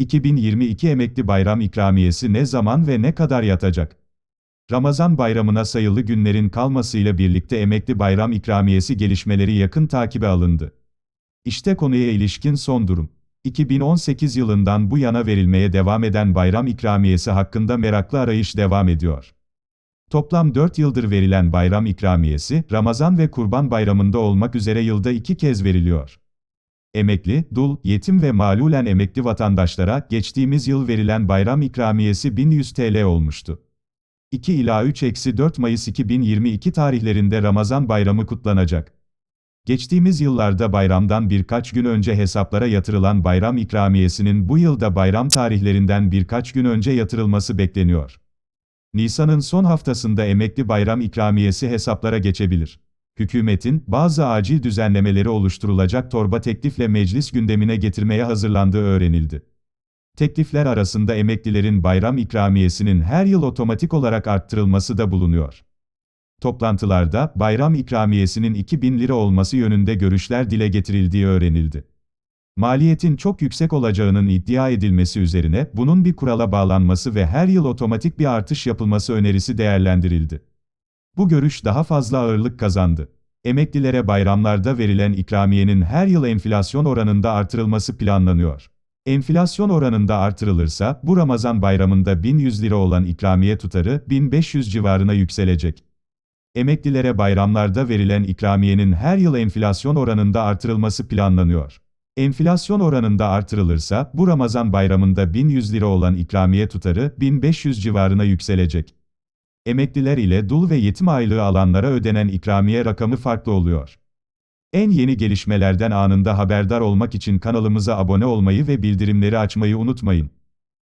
2022 emekli bayram ikramiyesi ne zaman ve ne kadar yatacak? Ramazan bayramına sayılı günlerin kalmasıyla birlikte emekli bayram ikramiyesi gelişmeleri yakın takibe alındı. İşte konuya ilişkin son durum. 2018 yılından bu yana verilmeye devam eden bayram ikramiyesi hakkında meraklı arayış devam ediyor. Toplam 4 yıldır verilen bayram ikramiyesi, Ramazan ve Kurban Bayramı'nda olmak üzere yılda iki kez veriliyor. Emekli, dul, yetim ve malulen emekli vatandaşlara geçtiğimiz yıl verilen bayram ikramiyesi 1100 TL olmuştu. 2 ila 3-4 Mayıs 2022 tarihlerinde Ramazan bayramı kutlanacak. Geçtiğimiz yıllarda bayramdan birkaç gün önce hesaplara yatırılan bayram ikramiyesinin bu yılda bayram tarihlerinden birkaç gün önce yatırılması bekleniyor. Nisan'ın son haftasında emekli bayram ikramiyesi hesaplara geçebilir. Hükümetin, bazı acil düzenlemeleri oluşturulacak torba teklifle meclis gündemine getirmeye hazırlandığı öğrenildi. Teklifler arasında emeklilerin bayram ikramiyesinin her yıl otomatik olarak arttırılması da bulunuyor. Toplantılarda, bayram ikramiyesinin 2000 lira olması yönünde görüşler dile getirildiği öğrenildi. Maliyetin çok yüksek olacağının iddia edilmesi üzerine, bunun bir kurala bağlanması ve her yıl otomatik bir artış yapılması önerisi değerlendirildi. Bu görüş daha fazla ağırlık kazandı. Emeklilere bayramlarda verilen ikramiyenin her yıl enflasyon oranında artırılması planlanıyor. Enflasyon oranında artırılırsa, bu Ramazan bayramında 1100 lira olan ikramiye tutarı, 1500 civarına yükselecek. Emeklilere bayramlarda verilen ikramiyenin her yıl enflasyon oranında artırılması planlanıyor. Enflasyon oranında artırılırsa, bu Ramazan bayramında 1100 lira olan ikramiye tutarı, 1500 civarına yükselecek. Emekliler ile dul ve yetim aylığı alanlara ödenen ikramiye rakamı farklı oluyor. En yeni gelişmelerden anında haberdar olmak için kanalımıza abone olmayı ve bildirimleri açmayı unutmayın.